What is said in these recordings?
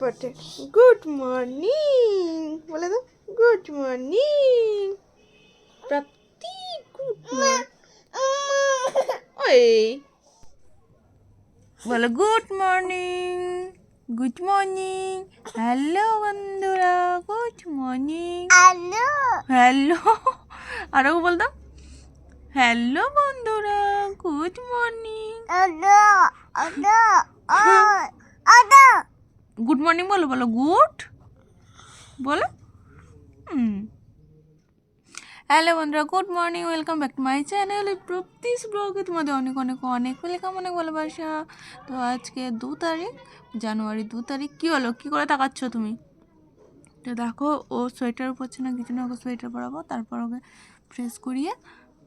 পটে good morning বলে দাও গুড মর্নিং প্রাপ্তি গুড ওই। বলো good morning good morning hello বন্ধুরা গুড মর্নিং হ্যালো হ্যালো আরও বলতো হ্যালো বন্ধুরা good morning hello hello hello good morning বলো বলো। গুড বলো। হ্যালো বন্ধুরা good morning welcome back to my channel প্রতিস ব্লগে তোমাদের অনেক অনেক অনেক ওয়েলকাম অনেক ভালোবাসা। তো আজকে দু তারিখ জানুয়ারি দু তারিখ কী হলো? কী করে তাকাচ্ছ তুমি? তো দেখো ও সোয়েটার পরছে না কিছু না ওকে সোয়েটার পরাবো তারপর ওকে ফ্রেশ করিয়ে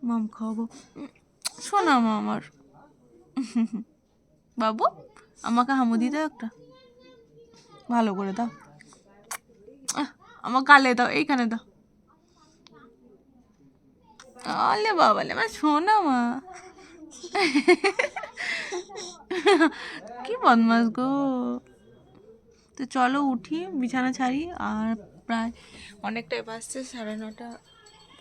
মাম খাওয়াবো। উম, শোনা মা আমার। বাবু আমাকে হামু দিতে একটা। ভালো করে দাও। আমার গালে দাও, এইখানে দাও। আলে বাবা আমার শোনা মা। কি বদমাস গো। তো চলো উঠি, বিছানা ছাড়ি, আর প্রায় অনেকটাই বাজছে, সাড়ে নটা।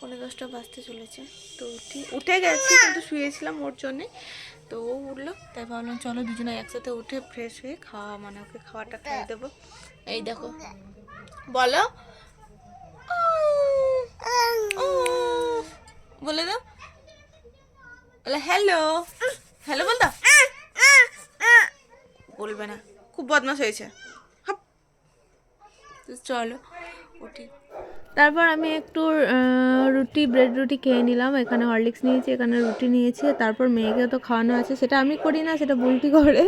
পনেরো দশটা বাজতে চলেছে। তো উঠি উঠে গেছি কিন্তু শুয়েছিলাম ওর জন্যে। তো ও উঠল তাই ভাবলাম চলো দুজনে একসাথে উঠে ফ্রেশ হয়ে খাওয়া মানে ওকে খাওয়াটা খাইয়ে দেবো। এই দেখো বলো। বলে দাও। বলে হ্যালো হ্যালো বল দাও বলবে না। খুব বদমাস হয়েছে। চলো উঠি। তারপর আমি একটু রুটি ব্রেড রুটি খেয়ে নিলাম। এখানে হরলিক্স নিয়েছি, এখানে রুটি নিয়েছি, তারপর মেয়েকে তো খাওয়ানো আছে। সেটা আমি করি না, সেটা বুলটি করে।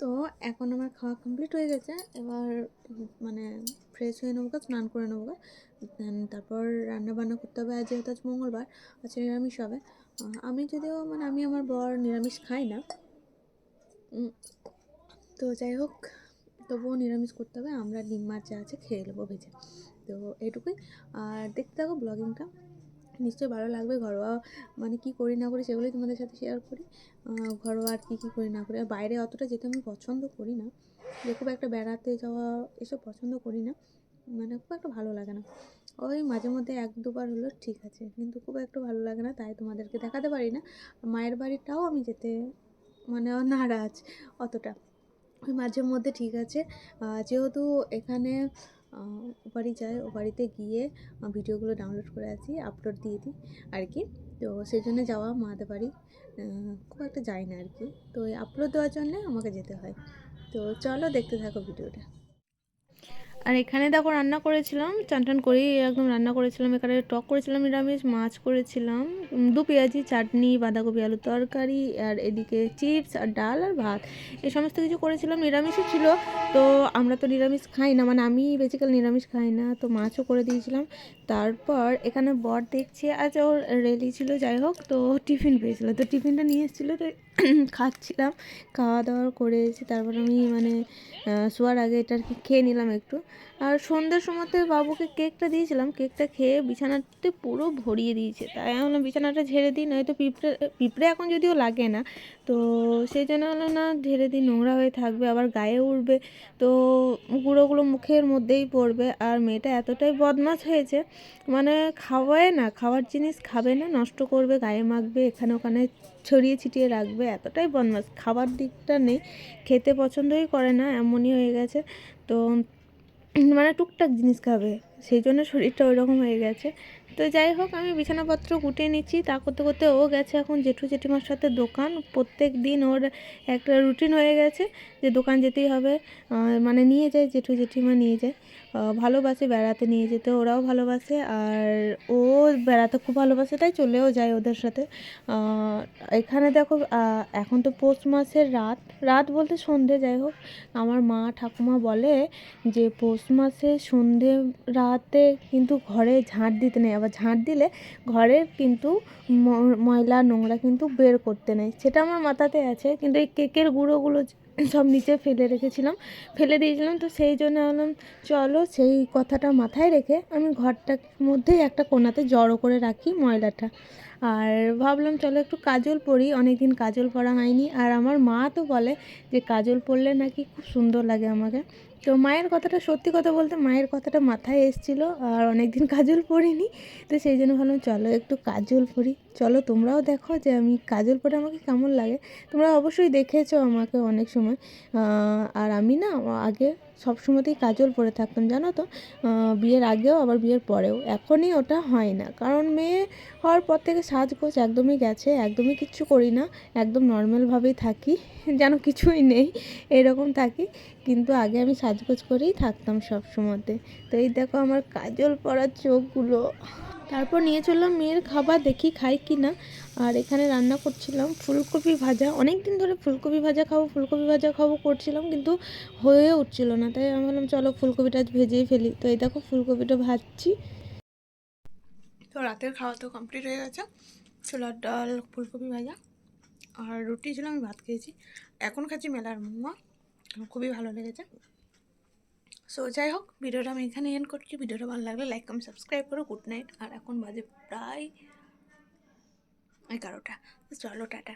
তো এখন আমার খাওয়া কমপ্লিট হয়ে গেছে। এবার মানে ফ্রেশ হয়ে নেব স্নান করে নেব তারপর রান্না বান্না করতে হবে আজ যেহেতু আজ মঙ্গলবার, আজকে নিরামিষ হবে। আমি যদিও মানে আমি আমার বর নিরামিষ খাই না। তো যাই হোক, তবুও নিরামিষ করতে হবে। আমরা ডিম মাছ যা আছে, খেয়ে নেব ভেজে। তো এটুকুই। আর দেখতে থাকো ব্লগিংটা নিশ্চয়ই ভালো লাগবে, ঘরোয়া মানে কি করি না করি সেগুলোই তোমাদের সাথে শেয়ার করি। ঘরোয়া আর কী কী করি না করি। আর বাইরে অতটা যেতে আমি পছন্দ করি না। যে খুব একটা বেড়াতে যাওয়া এসব পছন্দ করি না। মানে খুব একটা ভালো লাগে না। ওই মাঝে মধ্যে এক দুবার হলো ঠিক আছে। কিন্তু খুব একটা ভালো লাগে না, তাই তোমাদেরকে দেখাতে পারি না। মায়ের বাড়িটাও আমি যেতে মানে নারাজ অতটা। ওই মাঝে মধ্যে ঠিক আছে। যেহেতু এখানে ও বাড়ি যায় ও বাড়িতে গিয়ে ভিডিওগুলো ডাউনলোড করে আছি আপলোড দিয়ে দিই আর কি তো সেই জন্য যাওয়া মাদের বাড়ি খুব একটা যায় না আর কি তো আপলোড দেওয়ার জন্যে আমাকে যেতে হয়। তো চলো দেখতে থাকো ভিডিওটা। আর এখানে দেখো রান্না করেছিলাম, চান টান করেই একদম রান্না করেছিলাম। এখানে টক করেছিলাম, নিরামিষ, মাছ করেছিলাম দু পেঁয়াজি, চাটনি, বাঁধাকপি আলু তরকারি, আর এদিকে চিপস, আর ডাল, আর ভাত। এই সমস্ত কিছু করেছিলাম, নিরামিষই ছিল। তো আমরা তো নিরামিষ খাই না মানে আমি বেসিক্যালি নিরামিষ খাই না, তো মাছও করে দিয়েছিলাম। তারপর এখানে বর দেখছি, আজ ওর রেলি ছিল, যাই হোক, তো টিফিন পেয়েছিল। তো টিফিনটা নিয়ে এসেছিল, তো খাচ্ছিলাম, খাওয়া দাওয়া করে এসে তারপর আমি মানে শোয়ার আগে এটা আর কি খেয়ে নিলাম একটু। আর সন্ধ্যের সময়তে বাবুকে কেকটা দিয়েছিলাম, কেকটা খেয়ে বিছানাতে পুরো ভরিয়ে দিয়েছে। তাই আমি বিছানাটা ঝেড়ে দিই, নয়তো পিঁপড়ে পিঁপড়ে এখন যদিও লাগে না। তো সেই জন্য হলো না, ঝেড়ে দিই, নোংরা হয়ে থাকবে, আবার গায়ে উঠবে তো গুঁড়োগুলো মুখের মধ্যেই পড়বে। আর মেয়েটা এতটাই বদমাশ হয়েছে মানে খাওয়ায় না, খাওয়ার জিনিস খাবে না, নষ্ট করবে, গায়ে মাখবে, এখানে ওখানে ছড়িয়ে ছিটিয়ে রাখবে। এতটাই বদমাস খাবার দিকটা নেই। খেতে পছন্দই করে না, এমনই হয়ে গেছে। তো মানে টুকটাক জিনিস খাবে। সেই জন্য শরীরটা ওইরকম হয়ে গেছে। তো যাই হোক, আমি বিছানাপত্র গুটিয়ে নিচ্ছি। তা করতে করতে ও গেছে এখন জেঠু জেঠিমার সাথে দোকান। প্রত্যেক দিন ওর একটা রুটিন হয়ে গেছে যে দোকান যেতেই হবে। মানে নিয়ে যায়, জেঠু জেঠিমা নিয়ে যায়। ভালোবাসে বেড়াতে নিয়ে যেতে, ওরাও ভালোবাসে। আর ও বেড়াতে খুব ভালোবাসে, তাই চলেও যায় ওদের সাথে। এখানে দেখো এখন তো পৌষ মাসের রাত। রাত বলতে সন্ধে, যাই হোক। আমার মা ঠাকুমা বলে যে, পৌষ মাসে সন্ধে রাতে কিন্তু ঘরে ঝাঁট দিতে নেই। আবার ঝাঁট দিলে ঘরের কিন্তু ময়লা, নোংরা কিন্তু বের করতে নেই। সেটা আমার মাথাতে আছে, কিন্তু এই কেকের গুঁড়োগুলো সব নিচে ফেলে রেখেছিলাম, ফেলে দিয়েছিলাম, তো সেই জন্য বললাম চলো সেই কথাটা মাথায় রেখে আমি ঘরটার মধ্যেই একটা কোনাতে জড়ো করে রাখি ময়লাটা। আর ভাবলাম, চলো একটু কাজল পরি অনেক দিন কাজল পরা হয়নি। আর আমার মা তো বলে যে, কাজল পরলে নাকি খুব সুন্দর লাগে আমাকে। তো মায়ের কথাটা, সত্যি কথা বলতে মায়ের কথাটা মাথায় এসছিল আর অনেকদিন কাজল পরিনি তো সেই জন্য ভাবলাম চলো একটু কাজল পরি চলো তোমরাও দেখো যে আমি কাজল পরে আমাকে কেমন লাগে। তোমরা অবশ্যই দেখেছ আমাকে অনেক সময়। আর আমি না, আগে সব সময়তেই কাজল পরে থাকতাম, জানো তো? বিয়ের আগেও, আবার বিয়ের পরেও। এখনই ওটা হয় না। কারণ মেয়ে হওয়ার পর থেকে সাজগোজ একদমই গেছে, একদমই কিচ্ছু করি না, একদম নর্মালভাবেই থাকি, যেন কিছুই নেই, এরকম থাকি। কিন্তু আগে আমি সাজগোজ করেই থাকতাম সব সময়তে। তো এই দেখো আমার কাজল পড়ার চোখগুলো। তারপর নিয়ে চললাম মেয়ের খাবার, দেখি খাই কি না। আর এখানে রান্না করছিলাম ফুলকপি ভাজা। অনেক দিন ধরে ফুলকপি ভাজা খাব, ফুলকপি ভাজা খাব করছিলাম, কিন্তু হয়ে উঠছিল না। তাই আমি বললাম চলো ফুলকপিটা ভেজেই ফেলি। তো এই দেখো ফুলকপিটা ভাজছি। তো রাতের খাওয়া তো কমপ্লিট হয়ে গেছে। ছোলার ডাল, ফুলকপি ভাজা আর রুটি ছিল, আমি ভাত খেয়েছি। এখন খাচ্ছি মেলার মোয়া খুবই ভালো লেগেছে। সো যাই হোক, ভিডিওটা আমি এখানে এন্ড করছি। ভিডিওটা ভালো লাগলে লাইক কমেন্ট সাবস্ক্রাইব করো। গুড নাইট আর এখন বাজে প্রায় এগারোটা। চলো, টাটা।